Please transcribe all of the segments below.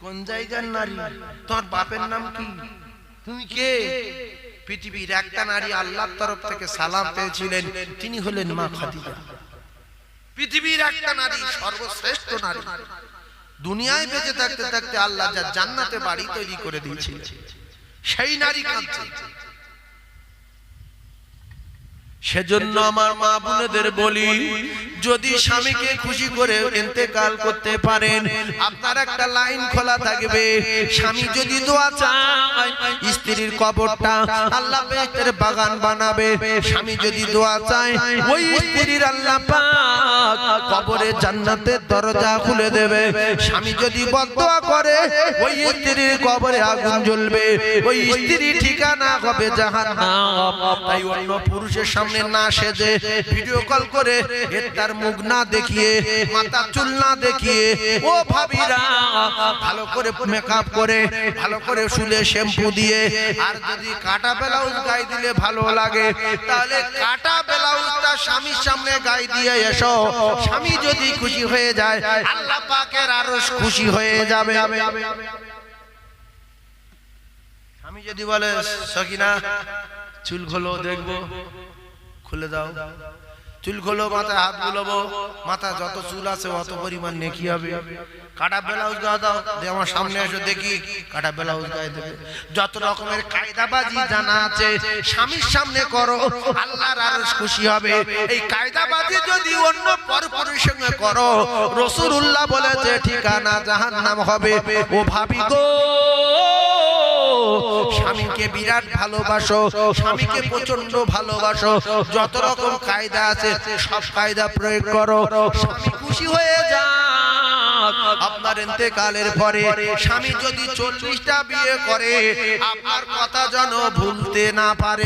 কোন জায়গার নারী? তোর বাপের নাম কি? তুমি কে? পৃথিবীর একটা নারী আল্লাহর তরফ থেকে সালাম পেয়েছিলেন, তিনি হলেন মা খাদিজা। পৃথিবীর একটা নারী, সর্বশ্রেষ্ঠ নারী। দুনিয়ায় বেঁচে থাকতে থাকতে আল্লাহ যা জান্নাতে বাড়ি তৈরি করে দিয়েছিলেন। সেই নারী কাঁদছে। সেজন্য আমার মা বোনেদের বলি, যদি স্বামীকে খুশি করে ইন্তেকাল করতে পারেন, আপনার একটা লাইন খোলা থাকবে। স্বামী যদি দোয়া চায়, স্ত্রীর কবরটা আল্লাহ বেহেশতের বাগান বানাবে। স্বামী যদি দোয়া চায়, ওই স্ত্রীর আল্লাহ পাক কবরে জান্নাতের দরজা খুলে দেবে। স্বামী যদি বদদোয়া করে, ওই স্ত্রীর কবরে আগুন জ্বলবে। ওই স্ত্রী ঠিকানা হবে জাহান্নাম। তাই অন্য পুরুষের সামনে না সেজে ভিডিও কল করে তার মুখ না দেখিয়ে, মাথা চুল না দেখিয়ে, ও ভাবিরা, ভালো করে মেকআপ করে, ভালো করে শুলে শ্যাম্পু দিয়ে, আর যদি কাটা ব্লাউজ গায়ে দিলে ভালো লাগে, তাহলে কাটা ব্লাউজটা স্বামীর সামনে গায়ে দিয়ে এসো। স্বামী যদি খুশি হয়ে যায়, আল্লাহ পাকের আরও খুশি হয়ে যাবে। স্বামী যদি বলে, সকিনা, চুল খোলো, দেখব। খুলে দাও। চুল খোলো, মাথায় হাত বুলাবো। মাথা যত চুল আছে, অত পরিমাণ নেকি হবে। কাটা ব্লাউজ গায়ে দাও। দিয়ে আমার সামনে এসে, দেখি কাটা ব্লাউজ গায়ে দেবে। যত রকমের কায়দাবাজি জানা আছে, স্বামীর সামনে করো, আল্লাহর আরও খুশি হবে। এই কায়দাবাজি যদি অন্য পরপুরের সঙ্গে করো রসুল্লাহ বলেছে, ঠিকানা জাহান্নাম হবে। ও ভাবি গো স্বামীকে বিরাট ভালোবাসো, স্বামীকে প্রচণ্ড ভালোবাসো, যত রকম কায়দা আছে, সব কায়দা প্রয়োগ করো। স্বামী খুশি হয়ে যাক, আপনার ইন্তেকালের পরে স্বামী যদি চল্লিশটা বিয়ে করে, আপনার কথা যেন ভুলতে না পারে।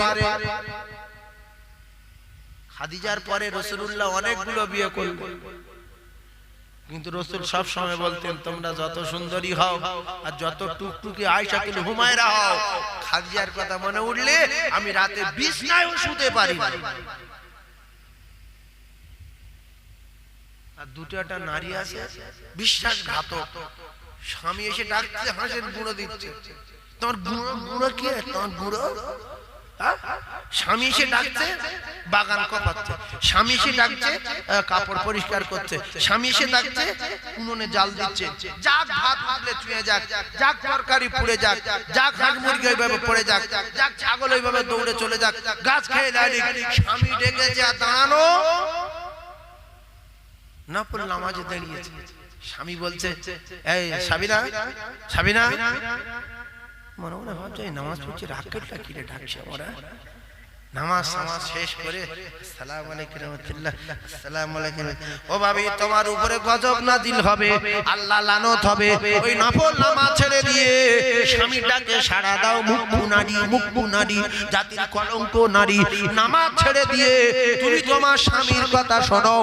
খাদিজার পরে রসুল্লাহ অনেকগুলো বিয়ে করল কিন্তু রসুল সব সময় বলতেন, তোমরা যত সুন্দরী হও আর যত টুকটুকি আয়সাতুল হুমায়রা হও, খাদিজার কথা মনে উঠলে আমি রাতে বিছনায়ও শুতে পারি আর দুটো একটা নারী আছে, বিশ্বাসঘাতক। স্বামী এসে ডাকছে হাসেন বুড়ো দিচ্ছে। তোমার বুড়ো বুড়ো কি তোমার বুড়ো হ্যাঁ? স্বামী এসে ডাকছে, বাগান কপাচ্ছে। স্বামী এসে ডাকছে কাপড় পরিষ্কার করছে। স্বামী এসে ডাকছে উনুনে জাল দিচ্ছে। যাক ভাত ভাবলে চুয়ে যাক যাক তরকারি পুড়ে যাক যাক হাঁস মুরগি ওইভাবে পড়ে যাক যাক ছাগল ওইভাবে দৌড়ে চলে যাক গাছ খেয়ে দাঁড়ি স্বামী ডেকেছে আর দাঁড়ানো। না পড়লে নামাজে দাঁড়িয়েছে স্বামী বলছে এই সাবিনা সাবিনা মনে মনে ভাবছে নামাজ পড়ছে রাকেটটা কিরে ডাকছে ওরা নামাজ নামাজ শেষ করে সালাম আলাইকুম রহমতুল্লাহ সালাম আলাইকুম। ও ভাবি তোমার উপরে গজব নাজিল হবে আল্লাহ লানত হবে ওই নফল নামাজ ছেড়ে দিয়ে স্বামীটাকে সাড়া দাও মুখ নারী মুখ নারী জাতির কলঙ্ক নারী নামাজ ছেড়ে দিয়ে তুমি তোমার স্বামীর কথা শোনো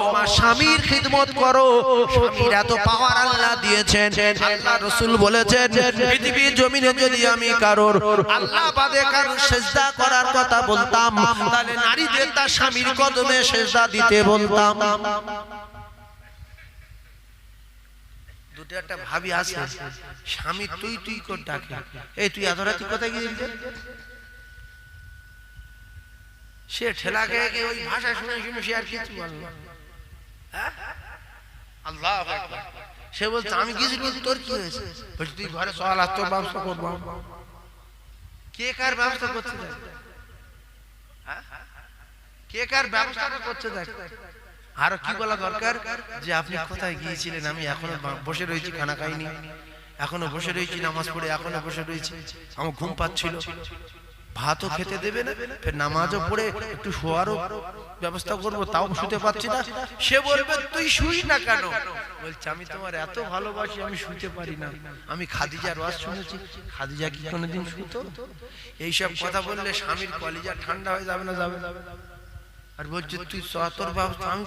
তোমার স্বামীর খিদমত করো। স্বামীর এত পাওয়ার আল্লাহ দিয়েছেন আল্লাহ রসুল বলেছেন পৃথিবীর জমিনে যদি আমি কারোর আল্লাহ বাদে কারোর সেজদা করার কথা বলতাম, তাহলে নারীদের তার স্বামীর কদমে সেজদা দিতে বলতাম সে ওই শুনে আর কিছু হ্যাঁ? সে বলছে, আমি গিয়েছিলি তোর কি হয়েছে বলছি, তুই ঘরে আর ব্যবস্থা করব কে কার ব্যবস্থা করছে দেখ? হ্যাঁ? কে কার ব্যবস্থাটা দেখ। আরও কি বলা দরকার? যে আপনি কোথায় গিয়েছিলেন? আমি এখনও বসে রয়েছি খানা খাইনি। এখনও বসে রয়েছি, নামাজ পড়ে এখনও বসে রয়েছি। আমার ঘুম পাচ্ছিল। ভাতও খেতে দেবে না নামাজও পড়ে একটু শোয়ারও ব্যবস্থা করব, তাও শুতে পারছি না। সে বলবে, তুই শুই না কেন? বলছে, আমি তোমার এত ভালোবাসি, আমি শুতে পারি না। আমি খাদিজার ওয়াজ শুনেছি। খাদিজা কি কোনোদিন শুতো? এইসব কথা বললে স্বামীর কলিজা ঠান্ডা হয়ে যাবে না, যাবে আর বলছে তুই সতর ব্যবস্থা আমি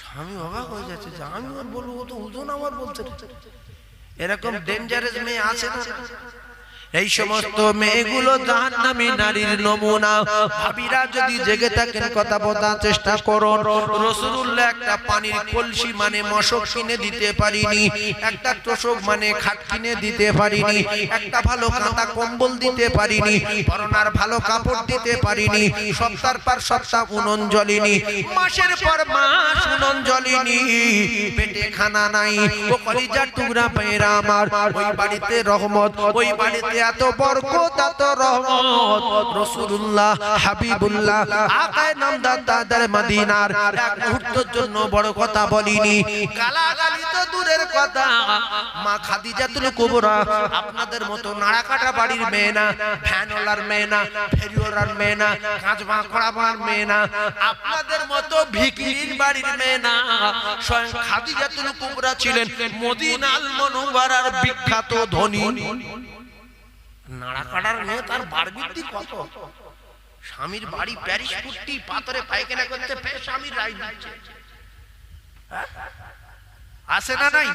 স্বামী অবাক হয়ে যাচ্ছে যে আমি আর বলব তো ওজন আমার বলছে। এরকম ডেঞ্জারাস মেয়ে আছে না এই সমস্ত মেয়েগুলো জাহান্নামী নারীর নমুনা। ভাবিরা যদি জেগে থাকেন, কথা বলার চেষ্টা করুন। রসুল্লাহ একটা পানির কলসি মানে মশক কিনে দিতে পারিনি, একটা তোষক মানে খাট কিনে দিতে পারিনি, একটা ভালো কাঁথা কম্বল দিতে পারিনি, পরনার ভালো কাপড় দিতে পারিনি সপ্তাহ পর সপ্তাহ উনন জ্বলিনি, মাসের পর মাস উনন জ্বলিনি। পেটে খানা নাই, ও কলিজার টুকরা পেয়েরা আমার, ওই বাড়িতে রহমত, ওই বাড়িতে এত বরকত, এত রহমত। রাসূলুল্লাহ, হাবিবুল্লাহ, আকায়ে নামদার মদিনার জন্য বড় কথা বলিনি। গালাগালি তো দূরের কথা। মা খাদিজাতুল কুবরা আপনাদের মতো নাড়াকাটা বাড়ির মেয়ে না ভ্যানওয়ালার মেয়ে না, ফেরিওয়ালার মেয়ে না কাঁচ বাঁকড়াবার মেয়ে না, আপনাদের মতো ভিকিরির বাড়ির মেয়ে না। স্বয়ং খাদিজাতুল কুবরা ছিলেন মদিনাল মনোবরার বিখ্যাত ধনী। নাড়া কাটার মেয়ে তার বারবিদ্যি কত? স্বামীর বাড়ি প্যারিস ফুটটি পাথরে পায়খানা করতে স্বামীর রায় দিচ্ছে? আসে না নাই?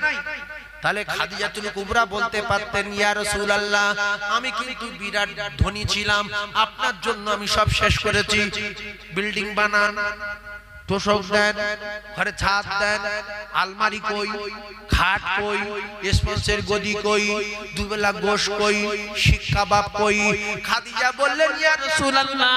তাহলে খাদিজাতুল কুবরা বলতে পারতেন, ইয়া রাসূলুল্লাহ, আমি কিন্তু বিরাট ধনী ছিলাম, আপনার জন্য আমি সব শেষ করেছি। বিল্ডিং বানান তোষক দেন, ঘরে ছাদ দেন, আলমারি কই, খাট কই স্পন্সের গদি কই, দুবেলা গোশ কই, শিক্ষা বাপ কই। খাদিজা বললেন, ইয়া রাসূলুল্লাহ,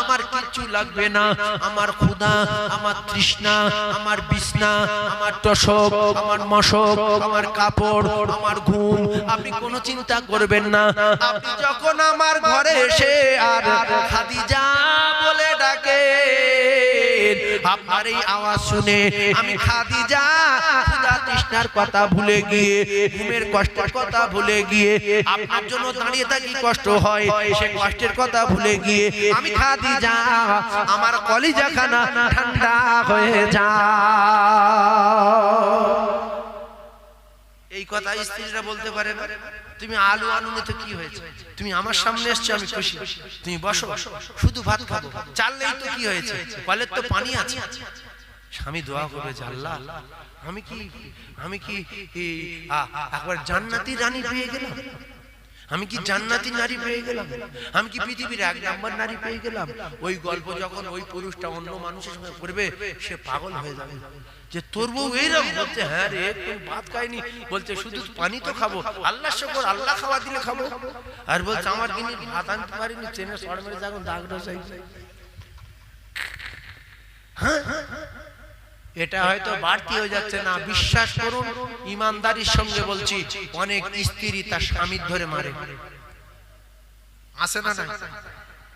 আমার কিচ্ছু লাগবে না। আমার ক্ষুধা, আমার তৃষ্ণা, আমার বিছনা, আমার তোষক, আমার মশক, আমার কাপড়, আমার ঘুম। আপনি কোনো চিন্তা করবেন না। আপনি যখন আমার ঘরে এসে আপনার এই আওয়াজ শুনে আমি খাদিজা ক্ষুধা তৃষ্ণার কথা ভুলে গিয়ে, ঘুমের কষ্টের কথা ভুলে গিয়ে, আপনার জন্য দাঁড়িয়ে থাকি কষ্ট হয়, সে কষ্টের কথা ভুলে গিয়ে, আমি খাদিজা, আমার কলিজা খানা ঠান্ডা হয়ে যা। এই কথা স্ত্রীরা বলতে পারে তুমি আলু আনুনে তো কি হয়েছে? তুমি আমার সামনে এসছো, আমি খুশি। তুমি বসো, শুধু ভাত খাব। চাললেই তো কি হয়েছে? কলের তো পানি আছে। স্বামী দোয়া করবে যে আল্লাহ, আমি কি আমি কি একবার জান্নাতি রানী পেয়ে গেলাম? আমি কি জান্নাতি নারী পেয়ে গেলাম? আমি কি পৃথিবীর এক নম্বর নারী পেয়ে গেলাম? ওই গল্প যখন ওই পুরুষটা অন্য মানুষের সঙ্গে করবে সে পাগল হয়ে যাবে। যে তোর বউ এইরকম বলছে হ্যাঁ রে কোন ভাত খাইনি। বলছে শুধু পানি তো খাব আল্লাহ শকর আল্লাহ খাওয়া দিলে খাব। আর বলছে আমার কিনি ভাত আনতে পারিনি ট্রেনে সর মেরে যখন দাগ রসাই হ্যাঁ। এটা হয়তো বাড়তি হয়ে যাচ্ছে না বিশ্বাস করুন ইমানদারির সঙ্গে বলছি অনেক স্ত্রী তার স্বামীর ধরে মারে। আসে না না?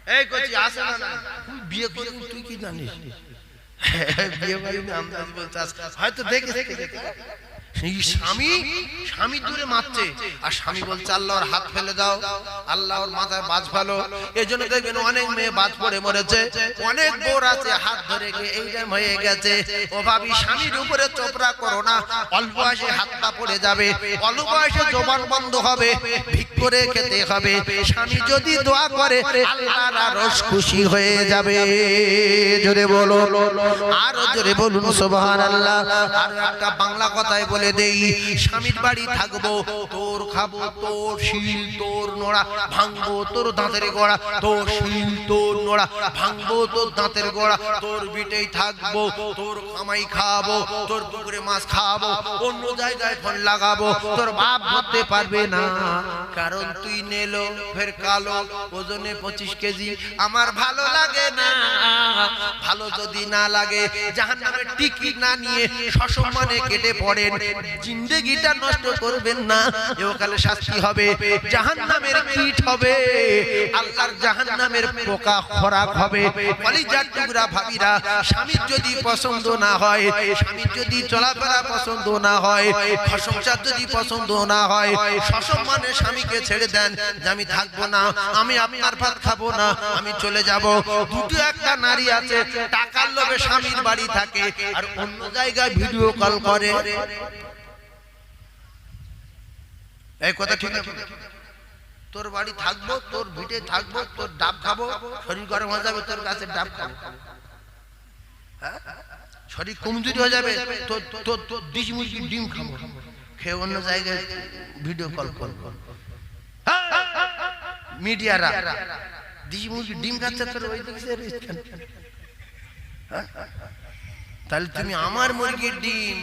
এই কচি আসে না না? তুই বিয়ে করে তুই কি জানিস? বিয়ে বলছিস হয়তো দেখে দেখে সেই স্বামী? স্বামী? দূরে মারছে। আর স্বামী বলছে আল্লাহর হাত ফেলে দাও। আল্লাহর মাথায় বাজ ফেলো। এই জন্য দেখবেন অনেক মেয়ে বাজ পড়ে মরেছে। অনেক বোর আছে হাত ধরে গিয়ে এই টাইম হয়ে গেছে। ও ভাবি স্বামীর উপরে চোপড়া করো না। অল্প বয়সে হাতটা পড়ে যাবে। অল্প বয়সে জবান বন্ধ হবে। ভিক করে খেতে হবে। স্বামী যদি দোয়া করে আল্লাহর আরশ খুশি হয়ে যাবে। জোরে বলো আরও জোরে বলুন সুবহানাল্লাহ। আর একটা বাংলা কথায় বলে দেই স্বামীর বাড়ি থাকব তোর খাব তোর শিল তোর নোড়া ভাঙবো তোর দাঁতের গোড়া তোর শিল তোর নোড়া ভাঙবো তোর দাঁতের গোড়া তোর বিটেই থাকব তোর কামাই খাব তোর পুকুরে মাছ খাব অন্য জায়গায় ফোন লাগাবো তোর বাপ ধরতে পারবে না কারণ তুই নেলো ফের কালো ওজনে পঁচিশ কেজি আমার ভালো লাগে না ভালো যদি না লাগে জাহান টিকিট না নিয়ে সসম্মানে কেটে পড়েন জিন্দেগিটা নষ্ট করবেন না। এওকালে শাস্তি হবে জাহান নামের কীট হবে, আল্লাহর জাহান নামের পোকা খরাক হবে। কলিজার টুকরা ভাবিরা, স্বামীর যদি পছন্দ না হয়, স্বামীর যদি চলাফেরা পছন্দ না হয় সংসার যদি পছন্দ না হয়, সসম্মানে স্বামীকে ছেড়ে দেন যে আমি থাকব না, আমি আপনার ভাত খাব না, আমি চলে যাব। দুটো একটা নারী আছে, টাকার লোভে স্বামীর বাড়ি থাকে, আর অন্য জায়গায় ভিডিও কল করে। এই কথা ঠিক তোর বাড়ি থাকব তোর ভিটে থাকব তোর ডাব খাব শরীর গরম হয়ে যাবে তোর কাছে ডাব খাব হ্যাঁ? শরীর কমজোরি হয়ে যাবে তোর তোর তোর দিশ মুরগির ডিম খাব খেয়ে অন্য জায়গায় ভিডিও কল কল কল? মিডিয়ারা দিদি মুরগি ডিম খাচ্ছে তোর ওই দিকে হ্যাঁ? তাহলে তুমি আমার মুরগির ডিম,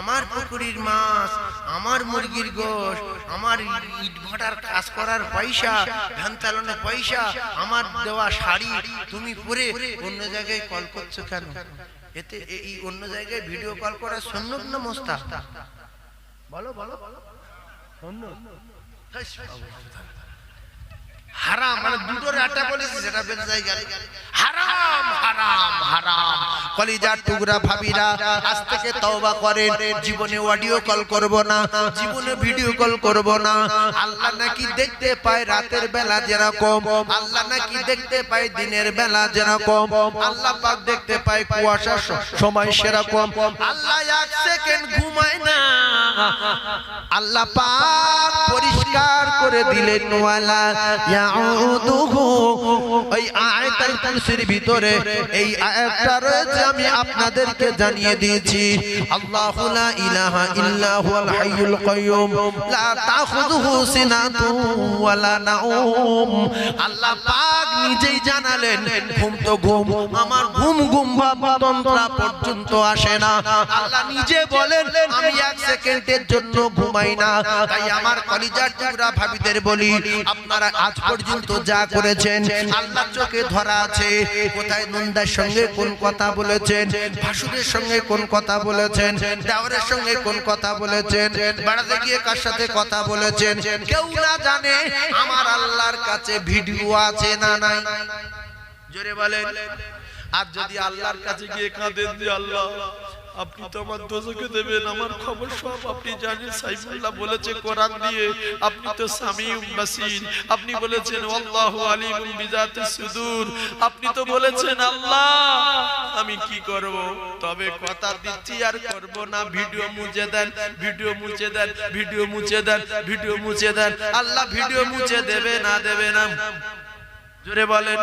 আমার পুকুরির মাছ, আমার মুরগির গোশ, আমার ইট ভাটার কাজ করার পয়সা, ধান চালানোর পয়সা, আমার দেওয়া শাড়ি, তুমি পরে অন্য জায়গায় কল করছ কেন? এতে এই অন্য জায়গায় ভিডিও কল করা সুন্নত না মোস্তা বলো বলো হারাম মানে দুটোর একটা বলেছি, সেটা যায় গেল হারাম হারাম হারাম। কলিজার টুকরা ভাবিরা, আজ থেকে তওবা করেন। জীবনে অডিও কল করব না, জীবনে ভিডিও কল করব না। আল্লাহ নাকি দেখতে পায় রাতের বেলা যেরকম। আল্লাহ নাকি দেখতে পায় দিনের বেলা যেরকম। আল্লাহ পাক দেখতে পায় কুয়াশার সময় সেরকম। আল্লাহ এক সেকেন্ড ঘুমায় না। আল্লাহ পাক পরিষ্কার করে দিলেন ওয়ালা আমার ঘুম ঘুম পর্যন্ত আসে না। আল্লাহ নিজে বলেন, আমি এক সেকেন্ডের জন্য ঘুমাই না। তাই আমার কলিজার ভাবিদের বলি, আপনারা আজ পর্যন্ত যা করেছেন আল্লাহ চোখে ধরা আছে। কোথায় নন্দার সঙ্গে কোন কথা বলেছেন, ভাসুরের সঙ্গে কোন কথা বলেছেন, দেওরের সঙ্গে কোন কথা বলেছেন, বেড়াতে গিয়ে কার সাথে কথা বলেছেন, কেউ না জানে আমার আল্লাহর কাছে ভিডিও আছে না নাই। জোরে বলেন। আর যদি আল্লাহর কাছে গিয়ে কাঁদেন যে আল্লাহ আপনি তো আমার দোজকে দেবেন, আমার খবর সব আপনি জানেন, সাইফুল্লাহ বলেছে কোরআন দিয়ে। আপনি তো সামিউম বাসির আপনি বলেছেন, আল্লাহু আলিমুম বিজাতিস সুদূর। আপনি তো বলেছেন, আল্লাহ, আমি কি করব? তবে কথা দিচ্ছি আর করব না। ভিডিও মুছে দেন, ভিডিও মুছে দেন, ভিডিও মুছে দেন, ভিডিও মুছে দেন। আল্লাহ ভিডিও মুছে দেবে না দেবে না। জোরে বলেন।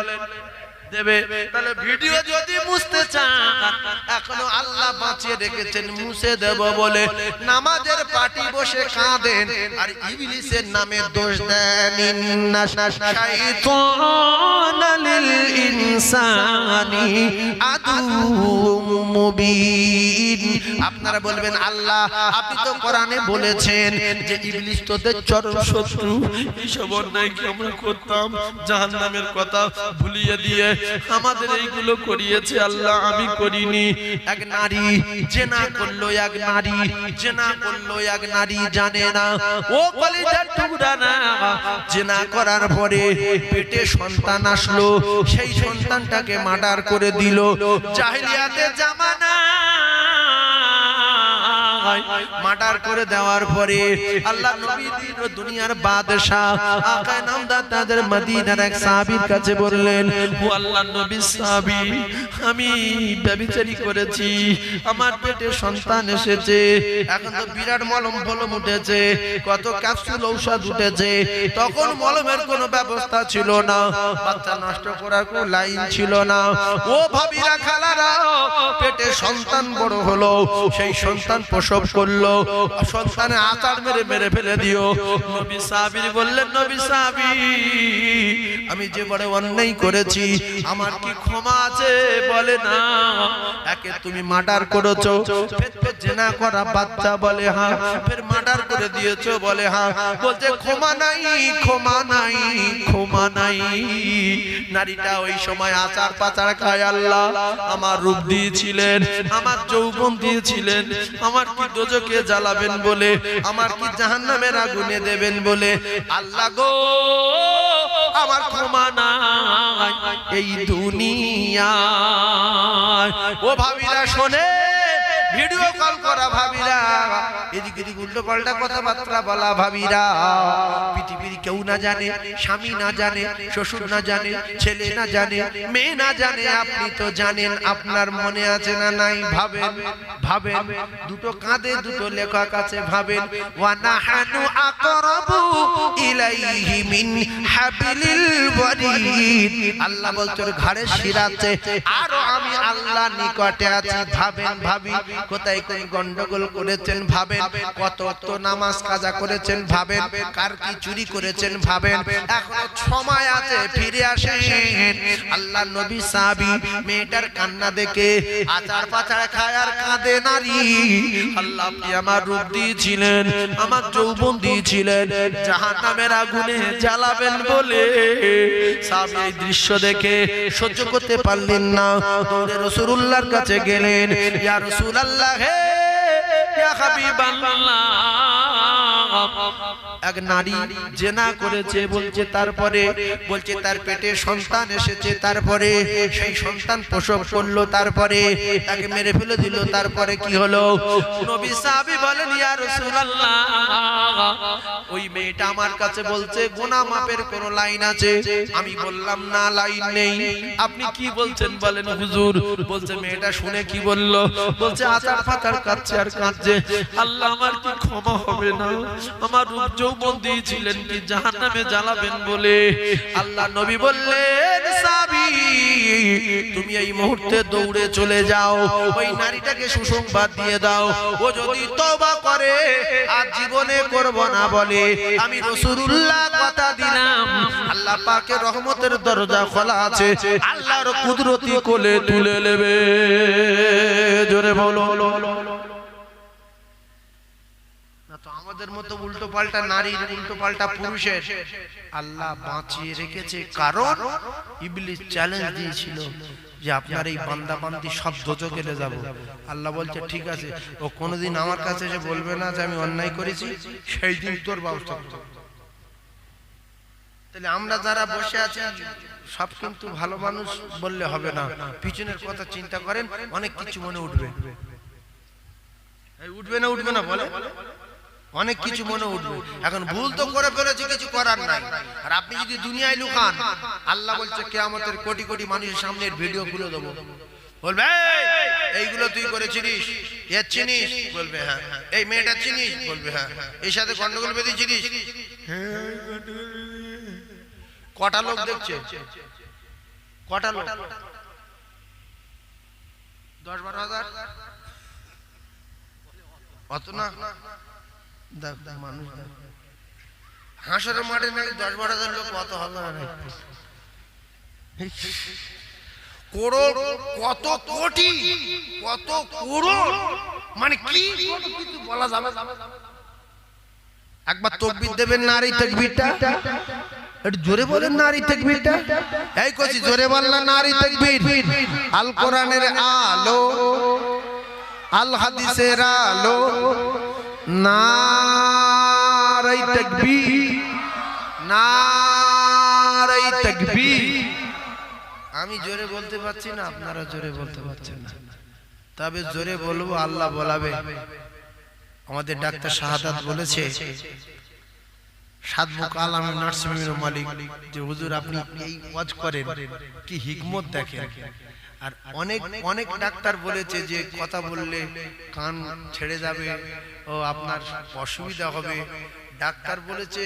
দেবে। তাহলে ভিডিও যদি মুছতে চান, এখনও আল্লাহ বাঁচিয়ে রেখেছেন, মুছে দেব বলে। নামাজের পাটি বসে কাঁদেন, আর ইবলিসের নামে দোষ দেন ইন্না শাইতানা লিল ইনসানি আদুউম মুবিন। আপনারা বলবেন, আল্লাহ, আপনি তো কোরআনে বলেছেন যে ইবলিস তোদের চরম শত্রু। এইসব অন্যায় কি আমরা করতাম, জাহান্নামের কথা ভুলিয়ে দিয়ে আমাদের এইগুলো করিয়েছে আল্লাহ, আমি করিনি। এক নারী জেনা করল এক নারী জেনা করল এক নারী জানে না। ও কলিজার টুকরা না জেনা করার পরে পেটে সন্তান আসলো, সেই সন্তানটাকে মার্ডার করে দিল। জামানা মার্ডার করে দেওয়ার পরে আল্লাহ নবী দুনিয়ার বাদশা আকায় নামদার তাদের মদিনার এক সাহাবীর কাছে বললেন, ও আল্লাহ নবী সাহাবী, আমি ব্যভিচারী করেছি, আমার পেটে সন্তান এসেছে, এখন তো বিরাট মলম ফলম উঠেছে, কত ক্যাপসুল ঔষধ উঠেছে, তখন মলমের কোনো ব্যবস্থা ছিল না, বাচ্চা নষ্ট করার কোনো লাইন ছিল না, ও ভাবিরা খালারা, পেটে সন্তান বড় হলো, সেই সন্তান প্রসব করল। সন্তানে আচার মেরে মেরে ফেলে দিও। নবী বললেন নবী সাহাবী আমি যে বড় অন্যায় করেছি আমার কি ক্ষমা আছে? বলে না। একে তুমি মার্ডার করেছ। ফের ফের জেনা করা বাচ্চা বলে হ্যাঁ ফের মার্ডার করে দিয়েছ বলে হ্যাঁ। বলছে ক্ষমা নাই ক্ষমা নাই ক্ষমা নাই। নারীটা ওই সময় আচার পাচার খায় আল্লাহ। আমার রূপ দিয়েছিলেন আমার যৌবন দিয়েছিলেন। আমার কি দোজকে জ্বালাবেন বলে? আমার কি জাহান্নামের আগুনে দেবেন বলে? আল্লাহ গো, আমার ক্ষমা নাই এই দুনিয়া ও ভাবিরা শোনে ভিডিও কল করা ভাবিরা। এদিক এদিক উল্টো পাল্টা কথাবার্তা বলা ভাবিরা। পৃথিবীর কেউ না জানে স্বামী না জানে শ্বশুর না জানে ছেলে না জানে মেয়ে না জানে আপনি তো জানেন আপনার মনে আছে না নাই? ভাবেন ভাবেন। দুটো কাঁধে দুটো লেখক আছে ভাবেন। ওয়া নাহানু আকরাবু ইলাইহি মিন হাবিলিল ওয়ারিদ আল্লাহ বলছে ওর ঘাড়ে শিরাতে আরও আমি আল্লাহ নিকটে আছি। ভাবেন ভাবি। কোথায় কোন গন্ডগোল করেছেন ভাবেন? কত নামাজ কাজা করেছেন ভাবেন? কার কি চুরি করেছেন ভাবেন? এখনও সময় আছে, ফিরে আসেন। আল্লাহ নবী সাহাবী মেয়েটার কান্না দেখে আচার পাচার খায় আর কাঁদে নারী। আল্লাহ আপনি আমার রূপ দিয়েছিলেন, আমার যৌবন দিয়েছিলেন জাহান নামের আগুনে জ্বালাবেন বলে। সাহাবী দৃশ্য দেখে সহ্য করতে পারলেন না। দৌড়ে রসুল্লাহর কাছে গেলেন, ইয়া রসুলাল্লাহ হে ইয়া হাবিবাল্লাহ। এক নারী জেনা করেছে, বলছে, তারপরে, বলছে, তার পেটে সন্তান এসেছে, তারপরে সেই সন্তান প্রসব করল, তারপরে তাকে মেরে ফেলে দিল, তারপরে কি হলো? নবী সাহাবী বলেন, ইয়া রাসূলুল্লাহ। ওই মেয়েটা আমার কাছে বলছে, গোনা মাপের কোন লাইন আছে? আমি বললাম, না, লাইন নেই। আপনি কি বলছেন বলেন, হুজুর? বলছে, মেয়েটা শুনে কি বলল? বলছে আচার ফাচার কাচ্ছে আর কাঁদছে। আল্লাহ আমার কি ক্ষমা হবে না? আমার রূপ যৌবন দিয়েছিলেন কি জাহান্নামে জ্বালাবেন বলে? আল্লাহ নবী বললেন তুমি এই মুহূর্তে দৌড়ে চলে যাও, ওই নারীটাকে সুসংবাদ দিয়ে দাও, ও যদি তওবা করে, আর জীবনে করব না বলে। আমি রাসূলুল্লাহ কথা দিলাম, আল্লাহ পাকের রহমতের দরজা খোলা আছে, আল্লাহর কুদরতি কোলে তুলে নেবে। জোরে বলো। আমাদের মতো উল্টো পাল্টা নারীর উল্টো পাল্টা পুরুষের আল্লাহ বাঁচিয়ে রেখেছে। কারণ ইবলিস চ্যালেঞ্জ দিয়েছিল যে আপনার এই বান্দা বান্দি সব দোজকেলে যাব। আল্লাহ বলছে, ঠিক আছে, ও কোনোদিন আমার কাছে এসে বলবে না যে আমি অন্যায় করেছি, সেই দিন তোর ব্যবস্থা। তাহলে আমরা যারা বসে আছি, সব কিন্তু ভালো মানুষ বললে হবে না। পিছনের কথা চিন্তা করেন, অনেক কিছু মনে উঠবে। উঠবে না উঠবে না বলে? অনেক কিছু মনে উঠবে। এখন ভুল তো করে ফেলেছে কিছু করার নাই। আর আপনি যদি দুনিয়ায় লুকান আল্লাহ বলছে কেয়ামতের কোটি কোটি মানুষের সামনে ভিডিও খুলে দেবো। বলবে এইগুলো তুই করেছিলিস? এর চিনিস? বলবে হ্যাঁ। এই মেয়েটা চিনিস? বলবে হ্যাঁ। এই সাথে গন্ডগোল বেঁধেছিলিস? কটা লোক দেখছে? কটা লোক? দশ বারো হাজার? অত না? হাঁসের মাঠে নাকি দশ বারো হাজার লোক করোড় কত কোটি, কত করোড় মানে কি? বলা যাবে? একবার তকবির দেবেন নারী তকবিরটা। একটু জোরে বলেন নারী তকবিরটা। এই কচি, জোরে বললেন নারী তকবির। আল কোরআনের আলো, আল হাদিসের আলো। নারাই তকবীর নারাই তকবীর। আমি জোরে বলতে পারছি না, আপনারা জোরে বলতে পারছেন না। তবে জোরে বলব, আল্লাহ বলাবে। আমাদের ডাক্তার শাহাদাত বলেছে সাদমুখ আলম নার্সিমের মালিক, যে হুজুর আপনি এই ওয়াজ করেন, কি হিকমত দেখেন। আর অনেক অনেক ডাক্তার বলেছে যে কথা বললে কান ছেড়ে যাবে ও আপনার অসুবিধা হবে। ডাক্তার বলেছে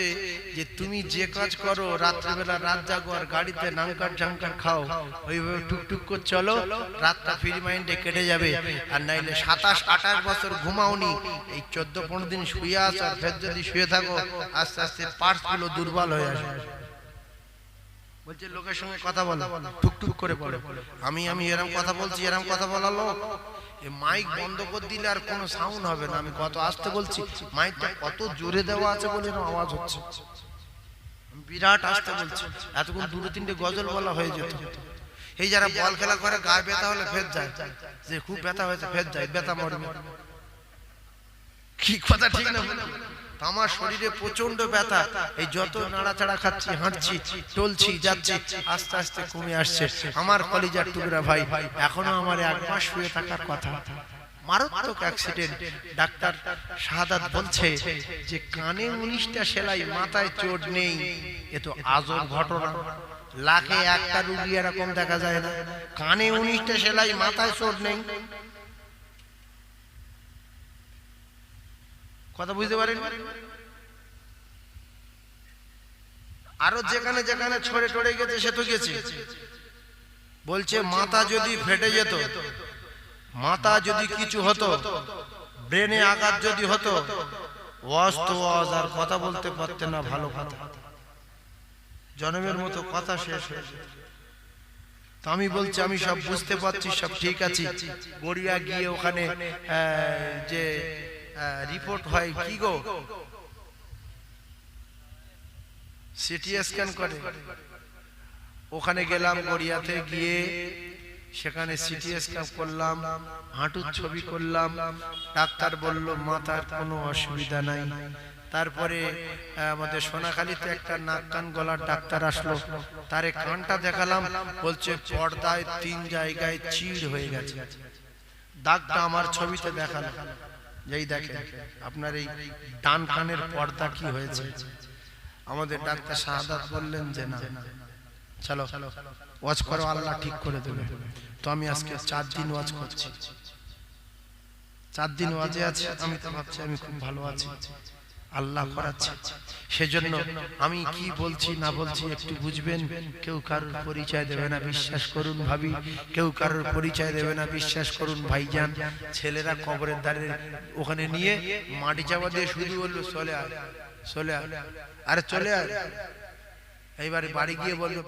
যে তুমি যে কাজ করো রাত্রিবেলা রাত জাগো আর গাড়িতে নাঙ্কার ঝাঙ্কার খাও। ওইভাবে টুকটুক করে চলো রাতটা ফ্রি মাইন্ডে কেটে যাবে। আর নাইলে সাতাশ আঠাশ বছর ঘুমাওনি। এই চোদ্দ পনেরো দিন শুয়ে আস আর ফের যদি শুয়ে থাকো আস্তে আস্তে পার্টসগুলো দুর্বল হয়ে আসে বলছে, লোকের সঙ্গে কথা বলো। টুকটুক করে বলো আমি আমি এরকম কথা বলছি এরকম কথা বলা লোক। মাইক বন্ধ করে দিলে আর কোনো সাউন্ড হবে না। আমি কত আসতে বলছি, মাইকটা কত জোরে দেওয়া আছে বলে আওয়াজ হচ্ছে। বিরাট আসতে বলছি। এতক্ষণ দুটো তিনটে গজল বলা হয়ে যেত। এই যারা বল খেলা করে গায়ে ব্যথা হলে ফের যায়। যে খুব ব্যথা হয়েছে, ফের যায়। ব্যথা মরবে কি কথা ঠিক না আমার শরীরে প্রচণ্ড ব্যথা। এই যত নাড়াচাড়া খাচ্ছি, হাঁটছি, টলছি, যাচ্ছি, আস্তে আস্তে কমে আসছে। আমার কলিজার টুকরা ভাই, এখনও আমার এক মাস শুয়ে থাকার কথা। মারাত্মক অ্যাক্সিডেন্ট ডাক্তার শাহাদাত বলছে যে, কানে উনিশটা সেলাই, মাথায় চোট নেই। এ তো আজব ঘটনা। লাখে একটা রুগী এরকম দেখা যায় না। কানে উনিশটা সেলাই, মাথায় চোট নেই। কথা বুঝতে পারেন? আরও যেখানে যেখানে ছড়ে টড়ে গেছে, সে তো গেছে। বলছে, মাথা যদি ফেটে যেত, মাথা যদি কিছু হতো, ব্রেনে আঘাত যদি হতো ওয়াজ তো আর কথা বলতে পারতেন না ভালো কথা। জনমের মতো কথা শেষ তো আমি বলছি, আমি সব বুঝতে পারছি, সব ঠিক আছে। গড়িয়া গিয়ে ওখানে যে রিপোর্ট হয় কি গো? সিটি স্ক্যান করে। ওখানে গেলাম গড়িয়াতে গিয়ে সেখানে সিটি স্ক্যান করলাম হাঁটুর ছবি করলাম। ডাক্তার বলল মাথার কোনো অসুবিধা নাই। তারপরে আমাদের সোনাখালীতে একটা নাক কান গলার ডাক্তার আসলো। তারে কানটা দেখালাম বলছে পর্দায় তিন জায়গায় চিড় হয়ে গেছে। দাগটা আমার ছবিতে দেখাল। যেই দেখেন, আপনার এই ডান কানের পর্দা কি হয়েছে? আমাদের ডাক্তার শাহাদাত বললেন যে না, চলো, ওয়াজ করো, আল্লাহ ঠিক করে দেবে। তো আমি আজকে চার দিন ওয়াজ করছি। চার দিন ওয়াজে আছে, আমি তো ভাবছি আমি খুব ভালো আছি। আল্লাহ করাচ্ছে। সেজন্য আমি কি বলছি না বলছি একটু বুঝবেন? কেউ কারোর পরিচয় দেবে না, বিশ্বাস করুন ভাবি। কেউ কারোর পরিচয় দেবে না, বিশ্বাস করুন ভাইজান। ছেলেরা কবরের দ্বারে ওখানে নিয়ে মাটি চাপা দিয়ে শুধু বলল, চলে আয় চলে আয়। আরে চলে আয়। এইবারে বাড়ি গিয়ে বলল